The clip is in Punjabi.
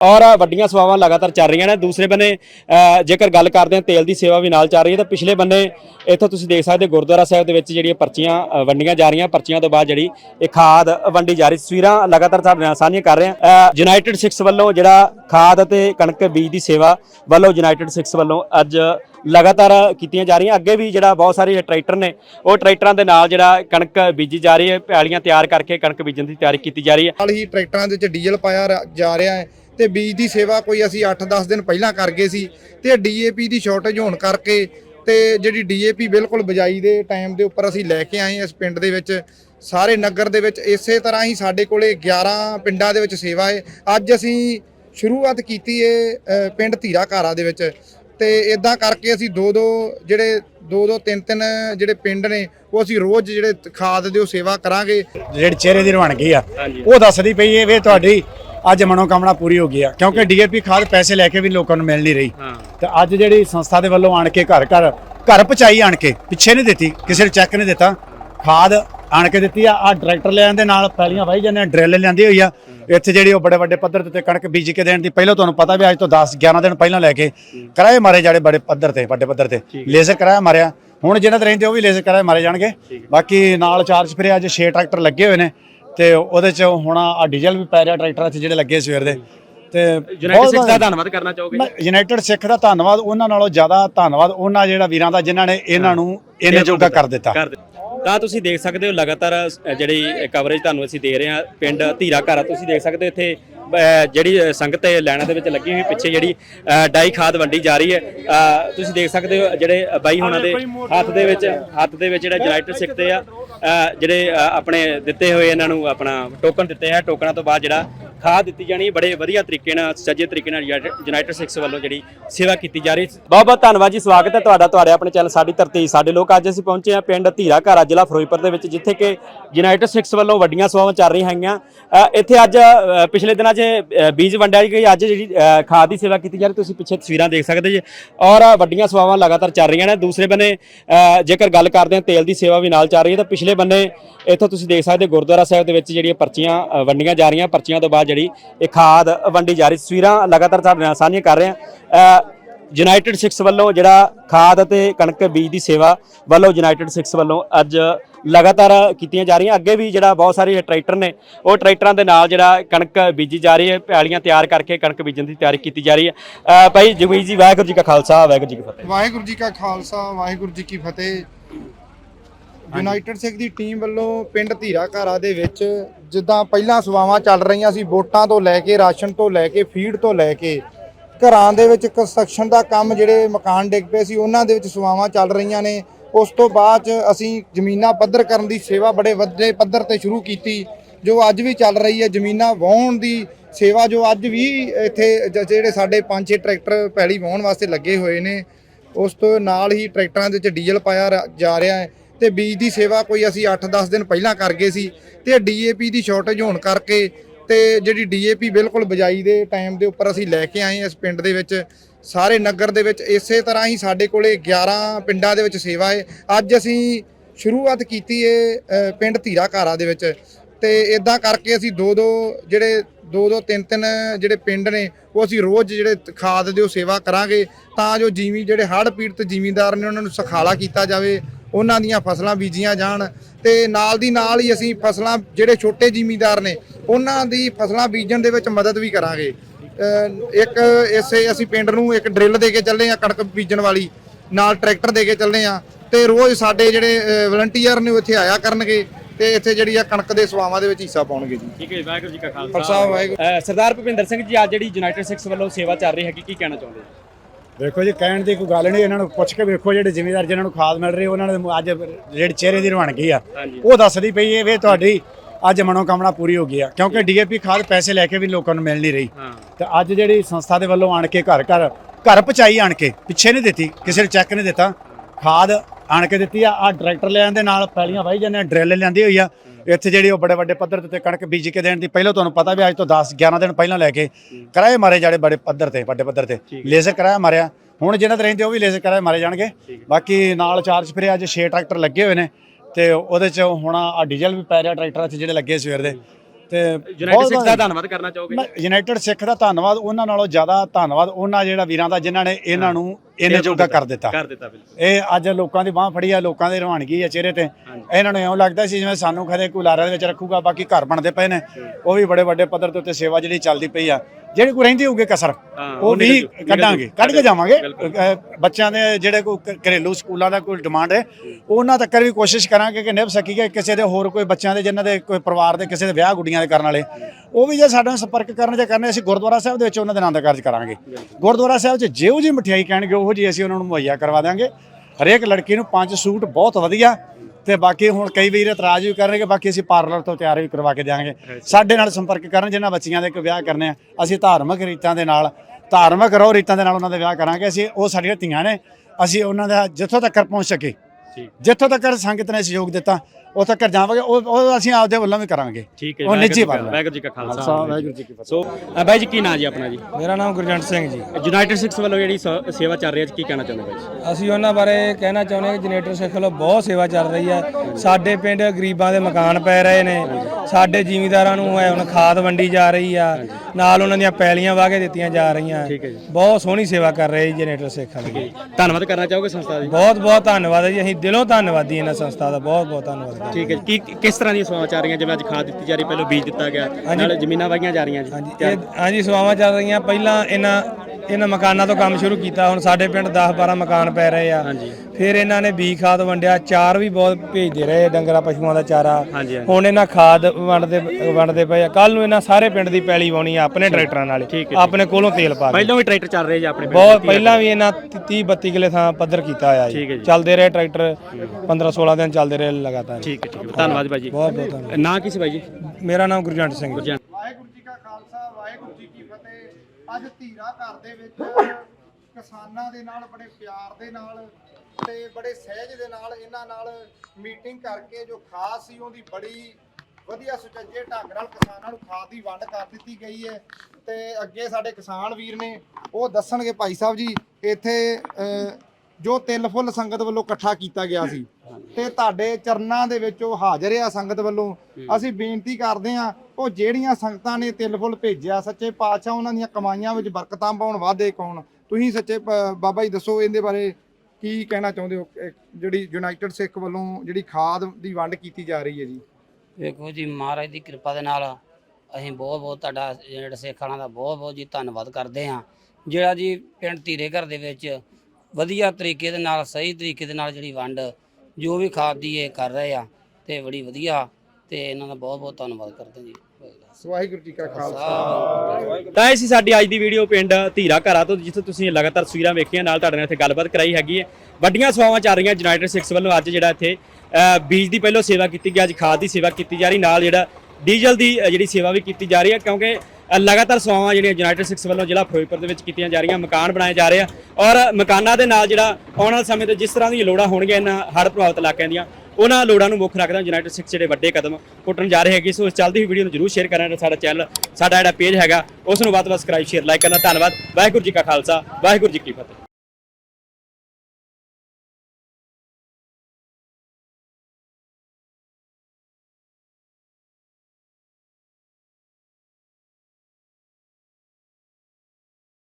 ਔਰ ਵੱਡੀਆਂ ਸੇਵਾਵਾਂ ਲਗਾਤਾਰ ਚੱਲ ਰਹੀਆਂ ਨੇ। ਦੂਸਰੇ ਬੰਨੇ ਜੇਕਰ ਗੱਲ ਕਰਦੇ ਹਾਂ, ਤੇਲ ਦੀ ਸੇਵਾ ਵੀ ਨਾਲ ਚੱਲ ਰਹੀ ਹੈ, ਤਾਂ ਪਿਛਲੇ ਬੰਨੇ ਇੱਥੋਂ ਤੁਸੀਂ ਦੇਖ ਸਕਦੇ ਹੋ, ਗੁਰਦੁਆਰਾ ਸਾਹਿਬ ਦੇ ਵਿੱਚ ਜਿਹੜੀਆਂ ਪਰਚੀਆਂ ਵੰਡੀਆਂ ਜਾ ਰਹੀਆਂ। ਪਰਚੀਆਂ ਤੋਂ ਬਾਅਦ ਜਿਹੜੀ ਇਹ ਖਾਦ ਵੰਡੀ ਜਾ ਰਹੀ, ਤਸਵੀਰਾਂ ਲਗਾਤਾਰ ਤੁਹਾਡੇ ਨਾਲ ਸਾਂਝੀਆਂ ਕਰ ਰਹੇ ਹਾਂ। ਯੂਨਾਈਟਿਡ ਸਿਕਸ ਵੱਲੋਂ ਜਿਹੜਾ ਖਾਦ ਅਤੇ ਕਣਕ ਬੀਜ ਦੀ ਸੇਵਾ ਵੱਲੋਂ ਯੂਨਾਈਟਿਡ ਸਿਕਸ ਵੱਲੋਂ ਅੱਜ ਲਗਾਤਾਰ ਕੀਤੀਆਂ ਜਾ ਰਹੀਆਂ। ਅੱਗੇ ਵੀ ਜਿਹੜਾ ਬਹੁਤ ਸਾਰੇ ਟਰੈਕਟਰ ਨੇ, ਉਹ ਟਰੈਕਟਰਾਂ ਦੇ ਨਾਲ ਜਿਹੜਾ ਕਣਕ ਬੀਜੀ ਜਾ ਰਹੀ ਹੈ, ਪੈਲੀਆਂ ਤਿਆਰ ਕਰਕੇ ਕਣਕ ਬੀਜਣ ਦੀ ਤਿਆਰੀ ਕੀਤੀ ਜਾ ਰਹੀ ਹੈ। ਨਾਲ ਹੀ ਟਰੈਕਟਰਾਂ ਦੇ ਵਿੱਚ ਡੀਜ਼ਲ ਪਾਇਆ ਜਾ ਰਿਹਾ ਹੈ। ਤੇ ਬੀਜ ਦੀ ਸੇਵਾ ਕੋਈ ਅਸੀਂ 8-10 ਦਿਨ ਪਹਿਲਾਂ ਕਰ ਗਏ ਸੀ ਤੇ ਡੀਏਪੀ ਦੀ ਸ਼ਾਰਟੇਜ ਹੋਣ ਕਰਕੇ ਤੇ ਜਿਹੜੀ ਡੀਏਪੀ ਬਿਲਕੁਲ ਬਜਾਈ ਦੇ ਟਾਈਮ ਦੇ ਉੱਪਰ ਅਸੀਂ ਲੈ ਕੇ ਆਏ ਹਾਂ ਇਸ ਪਿੰਡ ਦੇ ਵਿੱਚ। ਸਾਰੇ ਨਗਰ ਦੇ ਵਿੱਚ ਇਸੇ ਤਰ੍ਹਾਂ ਹੀ ਸਾਡੇ ਕੋਲੇ 11 ਪਿੰਡਾਂ ਦੇ ਵਿੱਚ ਸੇਵਾ ਹੈ। ਅੱਜ ਅਸੀਂ ਸ਼ੁਰੂਆਤ ਕੀਤੀ ਹੈ ਪਿੰਡ ਧੀਰਾ ਘਾਰਾ ਦੇ ਵਿੱਚ ਤੇ ਇਦਾਂ ਕਰਕੇ ਅਸੀਂ ਦੋ ਦੋ ਜਿਹੜੇ ਦੋ ਦੋ ਤਿੰਨ ਤਿੰਨ ਜਿਹੜੇ ਪਿੰਡ ਨੇ ਉਹ ਅਸੀਂ ਰੋਜ਼ ਜਿਹੜੇ ਖਾਦ ਦਿਓ ਸੇਵਾ ਕਰਾਂਗੇ। ਜਿਹੜੀ ਚਿਹਰੇ ਦੀ ਰਵਣ ਗਈ ਆ। ਉਹ ਦੱਸਦੀ ਪਈ ਇਹ ਵੇ ਤੁਹਾਡੀ ਅੱਜ ਮਨੋਕਾਮਨਾ ਪੂਰੀ ਹੋ ਗਈ ਆ ਕਿਉਂਕਿ ਡੀਏਪੀ ਖਾਦ ਪੈਸੇ ਲੈ ਕੇ ਵੀ ਲੋਕਾਂ ਨੂੰ ਮਿਲ ਨਹੀਂ ਰਹੀ। ਤੇ ਅੱਜ ਜਿਹੜੀ ਸੰਸਥਾ ਦੇ ਵੱਲੋਂ ਆਣ ਕੇ ਘਰ ਘਰ ਘਰ ਪਹੁੰਚਾਈ ਆਣ ਕੇ ਪਿੱਛੇ ਨਹੀਂ ਦਿੱਤੀ ਕਿਸੇ ਨੂੰ ਚੈੱਕ ਨਹੀਂ ਦਿੱਤਾ। ਖਾਦ ਆਣ ਕੇ ਦਿੱਤੀ ਆ ਆ ਟਰੈਕਟਰ ਲੈਣ ਦੇ ਨਾਲ ਪੈਲੀਆਂ ਵਾਹੀ ਜਾਂਦੇ ਆ ਡਰਿੱਲ ਲਿਆਂਦੀ ਹੋਈ ਆ। ਇੱਥੇ ਜਿਹੜੀ ਉਹ ਬੜੇ ਵੱਡੇ ਪੱਧਰ ਤੇ ਕਣਕ ਬੀਜ ਕੇ ਦੇਣ ਦੀ ਪਹਿਲਾਂ ਤੁਹਾਨੂੰ ਪਤਾ ਵੀ ਅੱਜ ਤੋਂ 10 11 ਦਿਨ ਪਹਿਲਾਂ ਲੈ ਕੇ ਕਰਾਏ ਮਾਰੇ ਜਾੜੇ ਬੜੇ ਪੱਧਰ ਤੇ ਵੱਡੇ ਪੱਧਰ ਤੇ। ਲੇਜ਼ਰ ਕਰਾਇਆ ਮਾਰਿਆ। ਹੁਣ ਜਿਹਨਾਂ ਦੇ ਰਹਿੰਦੇ ਉਹ ਵੀ ਲੇਜ਼ਰ ਕਰਾਇਆ ਮਾਰੇ ਜਾਣਗੇ। ਬਾਕੀ ਨਾਲ ਚਾਰਜ ਫਿਰੇ ਅੱਜ 6 ਟਰੈਕਟਰ ਲੱਗੇ ਹੋਏ ਨੇ। ਤੇ ਉਹਦੇ ਚ ਹੁਣ ਆ ਡੀਜ਼ਲ ਵੀ ਪੈ ਰਿਹਾ ਟਰੈਕਟਰਾਂ 'ਚ ਜਿਹੜੇ ਲੱਗੇ ਸਵੇਰ ਦੇ। ਤੇ ਯੂਨਾਈਟਿਡ ਸਿਕਸ ਦਾ ਧੰਨਵਾਦ ਕਰਨਾ ਚਾਹੋਗੇ? ਯੂਨਾਈਟਿਡ ਸਿੱਖ ਦਾ ਧੰਨਵਾਦ ਉਹਨਾਂ ਨਾਲੋਂ ਜ਼ਿਆਦਾ ਧੰਨਵਾਦ ਉਹਨਾਂ ਜਿਹੜਾ ਵੀਰਾਂ ਦਾ ਜਿਨ੍ਹਾਂ ਨੇ ਇਹਨਾਂ ਨੂੰ ਇਹਨੇ ਜੋਗਾ ਕਰ ਦਿੱਤਾ। ਤਾਂ ਤੁਸੀਂ ਦੇਖ ਸਕਦੇ ਹੋ ਲਗਾਤਾਰ ਜਿਹੜੀ ਕਵਰੇਜ ਤੁਹਾਨੂੰ ਅਸੀਂ ਦੇ ਰਹੇ ਹਾਂ ਪਿੰਡ ਧੀਰਾ ਘਰ ਤੁਸੀਂ ਦੇਖ ਸਕਦੇ ਹੋ ਇੱਥੇ ਜਿਹੜੀ ਸੰਗਤ ਇਹ ਲਾਈਨਾਂ ਦੇ ਵਿੱਚ ਲੱਗੀ ਹੋਈ ਪਿੱਛੇ ਜਿਹੜੀ ਡਾਈ ਖਾਦ ਵੰਡੀ ਜਾ ਰਹੀ ਹੈ। ਤੁਸੀਂ ਦੇਖ ਸਕਦੇ ਹੋ ਜਿਹੜੇ ਬਾਈ ਹੁਣਾਂ ਦੇ ਹੱਥ ਦੇ ਵਿੱਚ ਹੱਥ ਦੇ ਵਿੱਚ ਜਿਹੜਾ ਜਨਾਈਟਰ ਸਿੱਖਦੇ ਆ ਜਿਹੜੇ ਆਪਣੇ ਦਿੱਤੇ ਹੋਏ ਇਹਨਾਂ ਨੂੰ ਆਪਣਾ ਟੋਕਨ ਦਿੱਤੇ ਆ। ਟੋਕਨਾਂ ਤੋਂ ਬਾਅਦ ਜਿਹੜਾ ਖਾਦ ਦਿੱਤੀ ਜਾਣੀ ਬੜੇ ਵਧੀਆ ਤਰੀਕੇ ਨਾਲ, ਸੱਜੇ ਤਰੀਕੇ ਨਾਲ ਯੂਨਾਈਟਿਡ ਸਿਕਸ ਵੱਲੋਂ ਜਿਹੜੀ ਸੇਵਾ ਕੀਤੀ ਜਾ ਰਹੀ ਬਹੁਤ ਬਹੁਤ ਧੰਨਵਾਦ ਜੀ, ਸਵਾਗਤ ਹੈ ਤੁਹਾਡਾ, ਤੁਹਾਡੇ ਆਪਣੇ ਚੈਨਲ ਸਾਡੀ ਧਰਤੀ, ਸਾਡੇ ਲੋਕ ਅੱਜ ਅਸੀਂ ਪਹੁੰਚੇ ਹਾਂ ਪਿੰਡ ਧੀਰਾ ਘਾਰਾ ਜ਼ਿਲ੍ਹਾ ਫਿਰੋਜ਼ਪੁਰ ਦੇ ਵਿੱਚ, ਜਿੱਥੇ ਕਿ ਯੂਨਾਈਟਿਡ ਸਿਕਸ ਵੱਲੋਂ ਵੱਡੀਆਂ ਸੇਵਾਵਾਂ ਚੱਲ ਰਹੀਆਂ ਹੈਗੀਆਂ। ਇੱਥੇ ਅੱਜ ਪਿਛਲੇ ਦਿਨਾਂ 'ਚ ਬੀਜ ਵੰਡਿਆ ਗਈ ਅੱਜ ਜਿਹੜੀ ਖਾਦ ਦੀ ਸੇਵਾ ਕੀਤੀ ਜਾ ਰਹੀ, ਤੁਸੀਂ ਪਿੱਛੇ ਤਸਵੀਰਾਂ ਦੇਖ ਸਕਦੇ ਜੀ। ਔਰ ਵੱਡੀਆਂ ਸੇਵਾਵਾਂ ਲਗਾਤਾਰ ਚੱਲ ਰਹੀਆਂ ਨੇ। ਦੂਸਰੇ ਬੰਨੇ ਜੇਕਰ ਗੱਲ ਕਰਦੇ ਹਾਂ, ਤੇਲ ਦੀ ਸੇਵਾ ਵੀ ਨਾਲ ਚੱਲ ਰਹੀ ਹੈ, ਤਾਂ ਪਿਛਲੇ ਬੰਨੇ ਇੱਥੋਂ ਤੁਸੀਂ ਦੇਖ ਸਕਦੇ ਹੋ, ਗੁਰਦੁਆਰਾ ਸਾਹਿਬ ਦੇ ਵਿੱਚ ਜਿਹੜੀਆਂ ਪਰਚੀਆਂ ਵੰਡੀਆਂ ਜਾ ਰਹੀਆਂ, ਪਰਚੀਆਂ ਤੋਂ ਬਾਅਦ ਜਿਹੜੀ ਇਹ ਖਾਦ ਵੰਡੀ ਜਾ ਰਹੀ ਤਸਵੀਰਾਂ ਲਗਾਤਾਰ ਤੁਹਾਡੇ ਨਾਲ ਸਾਂਝੀਆਂ ਕਰ ਰਹੇ ਹਾਂ। ਯੂਨਾਈਟਿਡ ਸਿਕਸ ਵੱਲੋਂ ਜਿਹੜਾ ਖਾਦ ਅਤੇ ਕਣਕ ਬੀਜ ਦੀ ਸੇਵਾ ਵੱਲੋਂ ਯੂਨਾਈਟਿਡ ਸਿਕਸ ਵੱਲੋਂ ਅੱਜ ਲਗਾਤਾਰ ਕੀਤੀਆਂ ਜਾ ਰਹੀਆਂ। ਅੱਗੇ ਵੀ ਜਿਹੜਾ ਬਹੁਤ ਸਾਰੇ ਟਰੈਕਟਰ ਨੇ, ਉਹ ਟਰੈਕਟਰਾਂ ਦੇ ਨਾਲ ਜਿਹੜਾ ਕਣਕ ਬੀਜੀ ਜਾ ਰਹੀ ਹੈ ਪਿਆਲੀਆਂ ਤਿਆਰ ਕਰਕੇ ਕਣਕ ਬੀਜਣ ਦੀ ਤਿਆਰੀ ਕੀਤੀ ਜਾ ਰਹੀ ਹੈ। ਭਾਈ ਜਗਮੀਤ ਜੀ, ਵਾਹਿਗੁਰੂ ਜੀ ਕਾ ਖਾਲਸਾ, ਵਾਹਿਗੁਰੂ ਜੀ ਕੀ ਫਤਿਹ। ਵਾਹਿਗੁਰੂ ਜੀ ਕਾ ਖਾਲਸਾ, ਵਾਹਿਗੁਰੂ ਜੀ ਕੀ ਫਤਿਹ। ਯੂਨਾਈਟਿਡ ਸਿੱਖ ਦੀ ਟੀਮ ਵੱਲੋਂ ਪਿੰਡ ਧੀਰਾ ਘਾਰਾ ਦੇ ਵਿੱਚ ਜਿੱਦਾਂ ਪਹਿਲਾਂ ਸੇਵਾਵਾਂ ਚੱਲ ਰਹੀਆਂ ਸੀ, ਵੋਟਾਂ ਤੋਂ ਲੈ ਕੇ, ਰਾਸ਼ਨ ਤੋਂ ਲੈ ਕੇ, ਫੀਡ ਤੋਂ ਲੈ ਕੇ, ਘਰਾਂ ਦੇ ਵਿੱਚ ਕੰਸਟਰਕਸ਼ਨ ਦਾ ਕੰਮ ਜਿਹੜੇ ਮਕਾਨ ਡਿੱਗ ਪਏ ਸੀ, ਉਹਨਾਂ ਦੇ ਵਿੱਚ ਸੇਵਾਵਾਂ ਚੱਲ ਰਹੀਆਂ ਨੇ। ਉਸ ਤੋਂ ਬਾਅਦ 'ਚ ਅਸੀਂ ਜ਼ਮੀਨਾਂ ਪੱਧਰ ਕਰਨ ਦੀ ਸੇਵਾ ਬੜੇ ਵੱਡੇ ਪੱਧਰ ਤੇ ਸ਼ੁਰੂ ਕੀਤੀ, ਜੋ ਅੱਜ ਵੀ ਚੱਲ ਰਹੀ ਹੈ। ਜ਼ਮੀਨਾਂ ਵਾਹੁਣ ਦੀ ਸੇਵਾ ਜੋ ਅੱਜ ਵੀ ਇੱਥੇ ਜਿਹੜੇ ਸਾਡੇ 5-6 ਟਰੈਕਟਰ ਪੈਲੀ ਵਾਹਣ ਵਾਸਤੇ ਲੱਗੇ ਹੋਏ ਨੇ, ਉਸ ਤੋਂ ਨਾਲ ਹੀ ਟਰੈਕਟਰਾਂ ਦੇ ਵਿੱਚ ਡੀਜ਼ਲ ਪਾਇਆ ਜਾ ਰਿਹਾ ਹੈ। ਤੇ ਬੀਜ ਦੀ ਸੇਵਾ ਕੋਈ ਅਸੀਂ 8-10 ਦਿਨ ਪਹਿਲਾਂ ਕਰ ਗਏ ਸੀ ਤੇ ਡੀਏਪੀ ਦੀ ਸ਼ਾਰਟੇਜ ਹੋਣ ਕਰਕੇ ਤੇ ਜਿਹੜੀ ਡੀਏਪੀ ਬਿਲਕੁਲ ਬਜਾਈ ਦੇ ਟਾਈਮ ਦੇ ਉੱਪਰ ਅਸੀਂ ਲੈ ਕੇ ਆਏ ਇਸ ਪਿੰਡ ਦੇ ਵਿੱਚ, ਸਾਰੇ ਨਗਰ ਦੇ ਵਿੱਚ, ਇਸੇ ਤਰ੍ਹਾਂ ਹੀ ਸਾਡੇ ਕੋਲੇ 11 ਪਿੰਡਾਂ ਦੇ ਵਿੱਚ ਸੇਵਾ ਹੈ। ਅੱਜ ਅਸੀਂ ਸ਼ੁਰੂਆਤ ਕੀਤੀ ਹੈ ਪਿੰਡ ਧੀਰਾ ਘਾਰਾ ਦੇ ਵਿੱਚ ਤੇ ਇਦਾਂ ਕਰਕੇ ਅਸੀਂ ਦੋ ਦੋ ਜਿਹੜੇ, ਦੋ ਦੋ ਤਿੰਨ ਤਿੰਨ ਜਿਹੜੇ ਪਿੰਡ ਨੇ, ਉਹ ਅਸੀਂ ਰੋਜ਼ ਜਿਹੜੇ ਖਾਦ ਦਿਓ ਸੇਵਾ ਕਰਾਂਗੇ ਤਾਂ ਜੋ ਜੀਵੀ ਜਿਹੜੇ ਹੜ੍ਹ ਪੀੜਤ ਜ਼ਿਮੀਂਦਾਰ ਨੇ ਉਹਨਾਂ ਨੂੰ ਸਖਾਲਾ ਕੀਤਾ ਜਾਵੇ ਉਹਨਾਂ ਦੀਆਂ ਫਸਲਾਂ ਬੀਜੀਆਂ ਜਾਣ ਤੇ ਨਾਲ ਦੀ ਨਾਲ ਹੀ ਅਸੀਂ ਫਸਲਾਂ ਜਿਹੜੇ ਛੋਟੇ ਜ਼ਿਮੀਂਦਾਰ ਨੇ ਉਹਨਾਂ ਦੀ ਫਸਲਾਂ ਬੀਜਣ ਦੇ ਵਿੱਚ ਮਦਦ ਵੀ ਕਰਾਂਗੇ। ਇੱਕ ਇਸੇ ਅਸੀਂ ਪਿੰਡ ਨੂੰ ਇੱਕ ਡਰਿੱਲ ਦੇ ਕੇ ਚੱਲੇ ਆ ਕਣਕ ਬੀਜਣ ਵਾਲੀ ਨਾਲ ਟਰੈਕਟਰ ਦੇ ਕੇ ਚੱਲੇ ਆ ਤੇ ਰੋਜ਼ ਸਾਡੇ ਜਿਹੜੇ ਵਲੰਟੀਅਰ ਨੇ ਉਹ ਇੱਥੇ ਆਇਆ ਕਰਨਗੇ ਤੇ ਇੱਥੇ ਜਿਹੜੀ ਆ ਕਣਕ ਦੇ ਸਵਾਵਾਂ ਦੇ ਵਿੱਚ ਹਿੱਸਾ ਪਾਉਣਗੇ ਜੀ। ਠੀਕ ਹੈ ਵਾਹਿਗੁਰੂ ਜੀ ਕਾ ਖਾਲਸਾ, ਸਰਦਾਰ ਭੁਪਿੰਦਰ ਸਿੰਘ ਜੀ ਅੱਜ ਜਿਹੜੀ ਯੂਨਾਈਟਿਡ ਸਿਕਸ ਵੱਲੋਂ ਸੇਵਾ ਚੱਲ ਰਹੀ ਹੈਗੀ ਕੀ ਕਹਿਣਾ ਚਾਹੁੰਦੇ ਵੇਖੋ ਜੀ ਕਹਿਣ ਦੀ ਕੋਈ ਗੱਲ ਨਹੀਂ ਇਹਨਾਂ ਨੂੰ ਪੁੱਛ ਕੇ ਵੇਖੋ ਜਿਹੜੇ ਜ਼ਿਮੀਦਾਰ ਜਿਨ੍ਹਾਂ ਨੂੰ ਖਾਦ ਮਿਲ ਰਹੀ ਉਹਨਾਂ ਦੇ ਅੱਜ ਜਿਹੜੀ ਚਿਹਰੇ ਦੀ ਰਵਣ ਗਈ ਆ। ਉਹ ਦੱਸਦੀ ਪਈ ਇਹ ਵੇ ਤੁਹਾਡੀ ਅੱਜ ਮਨੋਕਾਮਨਾ ਪੂਰੀ ਹੋ ਗਈ ਆ। ਕਿਉਂਕਿ ਡੀਏਪੀ ਖਾਦ ਪੈਸੇ ਲੈ ਕੇ ਵੀ ਲੋਕਾਂ ਨੂੰ ਮਿਲ ਨਹੀਂ ਰਹੀ। ਤੇ ਅੱਜ ਜਿਹੜੀ ਸੰਸਥਾ ਦੇ ਵੱਲੋਂ ਆਣ ਕੇ ਘਰ ਘਰ ਘਰ ਪਹੁੰਚਾਈ ਆਣ ਕੇ ਪਿੱਛੇ ਨਹੀਂ ਦਿੱਤੀ ਕਿਸੇ ਨੂੰ ਚੈੱਕ ਨਹੀਂ ਦਿੱਤਾ। ਖਾਦ ਆਣ ਕੇ ਦਿੱਤੀ ਆ ਆ ਟਰੈਕਟਰ ਲੈਣ ਦੇ ਨਾਲ ਪੈਲੀਆਂ ਵਾਹੀ ਜਾਂਦੇ ਆ ਡਰਿੱਲ ਲਿਆਂਦੀ ਹੋਈ ਆ। ਇੱਥੇ ਜਿਹੜੀ ਉਹ ਬੜੇ ਵੱਡੇ ਪੱਧਰ ਤੇ ਕਣਕ ਬੀਜ ਕੇ ਦੇਣ ਦੀ ਪਹਿਲਾਂ ਤੁਹਾਨੂੰ ਪਤਾ ਵੀ ਅੱਜ ਤੋਂ 10 11 ਦਿਨ ਪਹਿਲਾਂ ਲੈ ਕੇ ਕਰਾਏ ਮਾਰੇ ਜਾੜੇ ਬੜੇ ਪੱਧਰ ਤੇ ਵੱਡੇ ਪੱਧਰ ਤੇ। ਲੇਜ਼ਰ ਕਰਾਇਆ ਮਾਰਿਆ। ਹੁਣ ਜਿਹਨਾਂ ਦੇ ਰਹਿੰਦੇ ਉਹ ਵੀ ਲੇਜ਼ਰ ਕਰਾਇਆ ਮਾਰੇ ਜਾਣਗੇ। ਬਾਕੀ ਨਾਲ ਚਾਰਜ ਫਿਰੇ ਅੱਜ 6 ਟਰੈਕਟਰ ਲੱਗੇ ਹੋਏ ਨੇ ਤੇ ਉਹਦੇ ਚ ਹੁਣ ਆ ਡੀਜ਼ਲ ਵੀ ਪੈ ਰਿਹਾ ਟਰੈਕਟਰਾਂ 'ਚ ਜਿਹੜੇ ਲੱਗੇ ਸਵੇਰ ਦੇ। ਤੇ ਯੂਨਾਈਟਿਡ ਸਿੱਖ ਦਾ ਧੰਨਵਾਦ ਕਰਨਾ ਚਾਹੋਗੇ? ਯੂਨਾਈਟਿਡ ਸਿੱਖ ਦਾ ਧੰਨਵਾਦ ਉਹਨਾਂ ਨਾਲੋਂ ਜ਼ਿਆਦਾ ਧੰਨਵਾਦ ਉਹਨਾਂ ਜਿਹੜਾ ਵੀਰਾਂ ਦਾ ਜਿਨ੍ਹਾਂ ਨੇ ਇਹਨਾਂ ਨੂੰ ਇਹਨੇ ਜੋਗਾ ਕਰ ਦਿੱਤਾ। ਕਰ ਦਿੱਤਾ ਬਿਲਕੁਲ। ਇਹ ਅੱਜ ਲੋਕਾਂ ਦੀ ਬਾਹ ਫੜੀ ਆ ਲੋਕਾਂ ਦੀ ਰਵਾਨਗੀ ਆ ਚਿਹਰੇ ਤੇ। ਇਹਨਾਂ ਨੂੰ ਇਉਂ ਲੱਗਦਾ ਸੀ ਜਿਵੇਂ ਸਾਨੂੰ ਕਦੇ ਕੋਈ ਲਾਰੇ ਦੇ ਵਿੱਚ ਰੱਖੂਗਾ ਬਾਕੀ ਘਰ ਬਣਦੇ ਪਏ ਨੇ। ਉਹ ਵੀ ਬੜੇ ਵੱਡੇ ਪੱਧਰ ਦੇ ਉੱਤੇ ਸੇਵਾ ਜਿਹੜੀ ਚੱਲਦੀ ਪਈ ਆ। ਜਿਹੜੀ ਕੋਈ ਰਹਿੰਦੀ ਹੋਊਗੀ ਕਸਰ ਉਹ ਵੀ ਕੱਢਾਂਗੇ ਕੱਢ। ਕੇ ਜਾਵਾਂਗੇ। ਬੱਚਿਆਂ ਦੇ ਜਿਹੜੇ ਘ- ਘਰੇਲੂ ਸਕੂਲਾਂ ਦਾ ਕੋਈ ਡਿਮਾਂਡ ਹੈ ਉਹਨਾਂ ਤੱਕ ਵੀ ਕੋਸ਼ਿਸ਼ ਕਰਾਂਗੇ ਕਿ ਨਿਭ ਸਕੀਏ ਕਿਸੇ ਦੇ ਹੋਰ ਕੋਈ ਬੱਚਿਆਂ ਦੇ ਜਿਨ੍ਹਾਂ ਦੇ ਕੋਈ ਪਰਿਵਾਰ ਦੇ ਕਿਸੇ ਦੇ ਵਿਆਹ ਗੁੱਡੀਆਂ ਦੇ ਕਰਨ ਵਾਲੇ। ਉਹ ਵੀ ਜੇ ਸਾਡਾ ਸੰਪਰਕ ਕਰਨ ਜੇ ਕਰਨੇ ਅਸੀਂ ਗੁਰਦੁਆਰਾ ਸਾਹਿਬ ਦੇ ਵਿੱਚ ਉਹਨਾਂ ਦੇ ਆਨੰਦ ਕਾਰਜ ਕਰਾਂਗੇ। ਗੁਰਦੁਆਰਾ ਸਾਹਿਬ 'ਚ ਜਿਹੋ ਜੀ ਮਠਿਆਈ ਕਹਿਣਗੇ ਉਹੋ ਜੀ ਅਸੀਂ ਉਹਨਾਂ ਨੂੰ ਮੁਹੱਈਆ ਕਰਵਾ ਦਾਂਗੇ ਹਰੇਕ ਲੜਕੀ ਨੂੰ ਪੰਜ ਸੂਟ ਬਹੁਤ ਵਧੀਆ ਤੇ ਬਾਕੀ ਹੁਣ ਕਈ ਵੀਰ ਇਤਰਾਜ਼ ਵੀ ਕਰਨਗੇ ਬਾਕੀ ਅਸੀਂ ਪਾਰਲਰ ਤੋਂ ਤਿਆਰ ਵੀ ਕਰਵਾ ਕੇ ਦਿਆਂਗੇ। ਸਾਡੇ ਨਾਲ ਸੰਪਰਕ ਕਰਨ ਜਿਨ੍ਹਾਂ ਬੱਚੀਆਂ ਦੇ ਕੋਈ ਵਿਆਹ ਕਰਨੇ ਆ ਅਸੀਂ ਧਾਰਮਿਕ ਰੀਤਾਂ ਦੇ ਨਾਲ ਧਾਰਮਿਕ ਰੋ ਰੀਤਾਂ ਦੇ ਨਾਲ ਉਹਨਾਂ ਦੇ ਵਿਆਹ ਕਰਾਂਗੇ। ਅਸੀਂ ਉਹ ਸਾਡੀਆਂ ਧੀਆਂ ਨੇ ਅਸੀਂ ਉਹਨਾਂ ਦਾ ਜਿੱਥੋਂ ਤੱਕ ਪਹੁੰਚ ਸਕੇ। ਜਿੱਥੋਂ ਤੱਕ ਸੰਗਤ ਨੇ ਸਹਿਯੋਗ ਦਿੱਤਾ ਉੱਥੇ ਤੱਕ ਜਾਵਾਂਗੇ ਉਹ ਉਹ ਅਸੀਂ ਆਪਦੇ ਵੱਲੋਂ ਵੀ ਕਰਾਂਗੇ। ਠੀਕ ਹੈ ਉਹ ਨਿੱਜੀ ਬਾਤ ਹੈ। ਵਾਹਿਗੁਰੂ ਜੀ ਕਾ ਖਾਲਸਾ। ਵਾਹਿਗੁਰੂ ਜੀ ਕੀ ਫਤਿਹ। ਸੋ ਅ, ਬਾਈ ਜੀ ਕੀ ਨਾਂ ਜੀ ਆਪਣਾ ਜੀ? ਮੇਰਾ ਨਾਮ ਗੁਰਜੰਟ ਸਿੰਘ ਜੀ। ਯੂਨਾਈਟਿਡ ਸਿੱਖਸ ਵੱਲੋਂ ਜਿਹੜੀ ਸ- ਸੇਵਾ ਚੱਲ ਰਹੀ ਹੈ ਕੀ ਕਹਿਣਾ ਚਾਹੁੰਦੇ ਬਾਈ ਜੀ? ਅਸੀਂ ਉਹਨਾਂ ਬਾਰੇ ਕਹਿਣਾ ਚਾਹੁੰਦੇ ਹਾਂ ਕਿ ਜਨਰੇਟਰ ਸਿੱਖ ਲੋ ਬਹੁਤ ਸੇਵਾ ਚੱਲ ਰਹੀ ਹੈ। ਸਾਡੇ ਪਿੰਡ ਗਰੀਬਾਂ ਦੇ ਮਕਾਨ ਪੈ ਰਹੇ ਨੇ। ਸਾਡੇ ਜ਼ਿਮੀਂਦਾਰਾਂ ਨੂੰ ਹੈ ਹੁਣ ਖਾਦ ਵੰਡੀ ਜਾ ਰਹੀ ਆ। ਨਾਲ ਉਹਨਾਂ ਦੀਆਂ ਪੈਲੀਆਂ ਵਾਹ ਕੇ ਦਿੱਤੀਆਂ ਜਾ ਰਹੀਆਂ। ਠੀਕ ਹੈ ਜੀ। ਬਹੁਤ ਸੋਹਣੀ ਸੇਵਾ ਕਰ ਰਹੇ ਜੀ ਜਨਰੇਟਰ ਸਿੱਖ ਵਾਲੇ। ਧੰਨਵਾਦ ਕਰਨਾ ਚਾਹੋਗੇ ਸੰਸਥਾ ਜੀ ਬਹੁਤ ਬਹੁਤ ਧੰਨਵਾਦ ਹੈ ਜੀ। ਅਸੀਂ ਦਿਲੋਂ ਧੰਨਵਾਦੀ ਇਹਨਾਂ ਸੰਸਥਾ ਦਾ ਬਹੁਤ ਬਹੁਤ ਧੰਨਵਾਦ ਠੀਕ ਹੈ ਜੀ। ਕੀ ਕਿਸ ਤਰ੍ਹਾਂ ਦੀਆਂ ਸੇਵਾਵਾਂ ਚੱਲ ਰਹੀਆਂ? ਜਿਵੇਂ ਅੱਜ ਖਾਦ ਦਿੱਤੀ ਜਾ ਰਹੀ ਪਹਿਲਾਂ ਬੀਜ ਦਿੱਤਾ ਗਿਆ ਨਾਲ ਜ਼ਮੀਨਾਂ ਵਾਹੀਆਂ ਜਾ ਰਹੀਆਂ ਜੀ। ਹਾਂਜੀ ਇਹ ਹਾਂਜੀ ਸੇਵਾਵਾਂ ਚੱਲ ਰਹੀਆਂ। ਪਹਿਲਾਂ ਇਹਨਾਂ ਇਹਨਾਂ ਮਕਾਨਾਂ ਤੋਂ ਕੰਮ ਸ਼ੁਰੂ ਕੀਤਾ। ਹੁਣ ਸਾਡੇ ਪਿੰਡ 10 12 ਮਕਾਨ ਪੈ ਰਹੇ ਆ। ਫਿਰ ਇਹਨਾਂ ਨੇ ਬੀ ਖਾਦ ਵੰਡਿਆ ਚਾਰ ਵੀ ਬਹੁਤ ਭੇਜਦੇ ਰਹੇ ਡੰਗਰਾ ਪਸ਼ੂਆਂ ਦਾ ਚਾਰਾ। ਹਾਂਜੀ, ਹਾਂਜੀ। ਹੁਣ ਇਹਨਾਂ ਖਾਦ ਵੰਡਦੇ ਵੰਡਦੇ ਪਏ ਆ। ਕੱਲ ਨੂੰ ਇਹਨਾਂ ਸਾਰੇ ਪਿੰਡ ਦੀ ਪੈਲੀ ਵਾਉਣੀ ਆ ਆਪਣੇ ਟਰੈਕਟਰਾਂ ਨਾਲ। ਆਪਣੇ ਕੋਲੋਂ ਤੇਲ ਪਾ ਪਹਿਲਾਂ ਵੀ ਟਰੈਕਟਰ ਚੱਲ ਰਹੇ ਜੀ ਆਪਣੇ ਬਹੁਤ ਪਹਿਲਾਂ ਵੀ ਇਹਨਾਂ 30 32 ਕਿਲੇ ਥਾਂ ਪੱਧਰ ਕੀਤਾ ਹੈ ਜੀ। ਚੱਲਦੇ ਰਹੇ ਟਰੈਕਟਰ 15 16 ਦਿਨ ਚੱਲਦੇ ਰਹੇ ਲਗਾਤਾਰ। ਠੀਕ ਹੈ ਠੀਕ ਹੈ। ਧੰਨਵਾਦ ਬਾਈ ਜੀ। ਬਹੁਤ ਬਹੁਤ ਧੰਨਵਾਦ। ਨਾਂ ਕੀ ਸੀ ਬਾਈ ਜੀ? ਮੇਰਾ ਨਾਮ ਗੁਰਜੰਟ ਸਿੰਘ। ਵਾਹਿਗੁਰੂ ਜੀ ਕਾ ਖਾਲਸਾ ਵਾਹਿਗੁਰੂ ਜੀ ਕੀ ਅੱਜ ਧੀਰਾ ਘਰ ਦੇ ਵਿੱਚ ਕਿਸਾਨਾਂ ਦੇ ਨਾਲ, ਬੜੇ ਪਿਆਰ ਦੇ ਨਾਲ ਤੇ ਬੜੇ ਸਹਿਜ ਦੇ ਨਾਲ ਇਹਨਾਂ ਨਾਲ ਮੀਟਿੰਗ ਕਰਕੇ ਜੋ ਖਾਸ ਸੀ, ਉਹਦੀ ਬੜੀ ਵਧੀਆ ਸੁਚੱਜੇ ਢੰਗ ਨਾਲ ਕਿਸਾਨਾਂ ਨੂੰ ਖਾਦ ਦੀ ਵੰਡ ਕਰ ਦਿੱਤੀ ਗਈ ਹੈ। ਤੇ ਅੱਗੇ ਸਾਡੇ ਕਿਸਾਨ ਵੀਰ ਨੇ ਉਹ ਦੱਸਣਗੇ ਭਾਈ ਸਾਹਿਬ ਜੀ, ਇੱਥੇ ਜੋ ਤਿਲ ਫੁੱਲ ਸੰਗਤ ਵੱਲੋਂ ਇਕੱਠਾ ਕੀਤਾ ਗਿਆ ਸੀ। ਤੇ ਤੁਹਾਡੇ ਚਰਨਾਂ ਦੇ ਵਿੱਚ ਉਹ ਹਾਜ਼ਰ ਆ ਸੰਗਤ ਵੱਲੋਂ। ਅਸੀਂ ਬੇਨਤੀ ਕਰਦੇ ਆ ਉਹ ਜਿਹੜੀਆਂ ਸੰਗਤਾਂ ਨੇ ਤਿਲ ਫੁੱਲ ਭੇਜਿਆ ਸੱਚੇ ਪਾਤਸ਼ਾਹ ਉਹਨਾਂ ਦੀਆਂ ਕਮਾਈਆਂ ਵਿੱਚ ਬਰਕਤਾਂ ਪਾਉਣ ਵਾਧੇ ਪਾਉਣ ਤੁਸੀਂ ਸੱਚੇ ਬਾਬਾ ਜੀ ਦੱਸੋ ਇਹਦੇ ਬਾਰੇ ਕੀ ਕਹਿਣਾ ਚਾਹੁੰਦੇ ਹੋ? ਜਿਹੜੀ ਯੂਨਾਈਟਿਡ ਸਿੱਖ ਵੱਲੋਂ ਜਿਹੜੀ ਖਾਦ ਦੀ ਵੰਡ ਕੀਤੀ ਜਾ ਰਹੀ ਹੈ ਜੀ। ਵੇਖੋ ਜੀ ਮਹਾਰਾਜ ਦੀ ਕਿਰਪਾ ਦੇ ਨਾਲ ਅਸੀਂ ਬਹੁਤ ਬਹੁਤ ਤੁਹਾਡਾ ਜਿਹੜਾ ਸਿੱਖਾਂ ਦਾ ਬਹੁਤ ਬਹੁਤ ਜੀ ਧੰਨਵਾਦ ਕਰਦੇ ਹਾਂ। ਜਿਹੜਾ ਜੀ ਪਿੰਡ ਧੀਰੇ ਘਰ ਦੇ ਵਿੱਚ ਵਧੀਆ ਤਰੀਕੇ ਦੇ ਨਾਲ ਸਹੀ ਤਰੀਕੇ ਦੇ ਨਾਲ ਜਿਹੜੀ ਵੰਡ ਜੋ ਵੀ ਖਾਦ ਦੀ ਇਹ ਕਰ ਰਹੇ ਆ ਤੇ ਬੜੀ ਵਧੀਆ ਤੇ ਇਹਨਾਂ ਦਾ ਬਹੁਤ ਬਹੁਤ ਧੰਨਵਾਦ ਕਰਦੇ ਜੀ। ਵਾਹਿਗੁਰੂ ਜੀ ਕਾ ਖਾਲਸਾ। ਤਾਂ ਇਹ ਸੀ ਸਾਡੀ ਅੱਜ ਦੀ ਵੀਡੀਓ ਪਿੰਡ ਧੀਰਾ ਘਰਾ ਤੋਂ ਜਿੱਥੇ ਤੁਸੀਂ ਲਗਾਤਾਰ ਤਸਵੀਰਾਂ ਵੇਖੀਆਂ ਨਾਲ ਤੁਹਾਡੇ ਨਾਲ ਇੱਥੇ ਗੱਲਬਾਤ ਕਰਾਈ ਹੈਗੀ ਹੈ। ਵੱਡੀਆਂ ਸੇਵਾਵਾਂ ਚੱਲ ਰਹੀਆਂ ਯੂਨਾਈਟਿਡ ਸਿਕਸ ਵੱਲੋਂ ਅੱਜ ਜਿਹੜਾ ਇੱਥੇ ਬੀਜ ਦੀ ਪਹਿਲੋਂ ਸੇਵਾ ਕੀਤੀ ਗਈ ਅੱਜ ਖਾਦ ਦੀ ਸੇਵਾ ਕੀਤੀ ਜਾ ਰਹੀ ਨਾਲ ਜਿਹੜਾ ਡੀਜ਼ਲ ਦੀ ਜਿਹੜੀ ਸੇਵਾ ਵੀ ਕੀਤੀ ਜਾ ਰਹੀ ਹੈ ਕਿਉਂਕਿ ਲਗਾਤਾਰ ਸੇਵਾਵਾਂ ਜਿਹੜੀਆਂ ਯੂਨਾਈਟਿਡ ਸਿਕਸ ਵੱਲੋਂ ਜ਼ਿਲ੍ਹਾ ਫਿਰੋਜ਼ਪੁਰ ਦੇ ਵਿੱਚ ਕੀਤੀਆਂ ਜਾ ਰਹੀਆਂ, ਮਕਾਨ ਬਣਾਏ ਜਾ ਰਹੇ ਆ ਔਰ ਮਕਾਨਾਂ ਦੇ ਨਾਲ ਜਿਹੜਾ ਆਉਣ ਵਾਲੇ ਸਮੇਂ ਤੇ ਜਿਸ ਤਰ੍ਹਾਂ ਦੀਆਂ ਲੋੜਾਂ ਹੋਣਗੀਆਂ ਇਹਨਾਂ ਹੜ੍ਹ ਪ੍ਰਭਾਵਿਤ ਇਲਾਕਿਆਂ ਦੀਆਂ, ਉਹਨਾਂ ਲੋੜਾਂ ਨੂੰ ਮੁੱਖ ਰੱਖਦਾ ਯੂਨਾਈਟਿਡ ਸਿਕਸ ਜਿਹੜੇ ਵੱਡੇ ਕਦਮ ਪੁੱਟਣ ਜਾ ਰਹੇ ਹੈਗੇ। ਸੋ ਇਸ ਚੱਲਦੀ ਹੋਈ ਵੀਡੀਓ ਨੂੰ ਜਰੂਰ ਸ਼ੇਅਰ ਕਰਨਾ ਸਾਡਾ ਚੈਨਲ ਸਾਡਾ ਜਿਹੜਾ ਪੇਜ ਹੈਗਾ, ਉਸ ਨੂੰ ਵੱਧ ਤੋਂ ਵੱਧ ਸਬਸਕ੍ਰਾਈਬ ਸ਼ੇਅਰ ਲਾਈਕ ਕਰਨਾ। ਧੰਨਵਾਦ। ਵਾਹਿਗੁਰੂ ਜੀ ਕਾ ਖਾਲਸਾ। ਵਾਹਿਗੁਰੂ ਜੀ ਕੀ ਫਤਿਹ।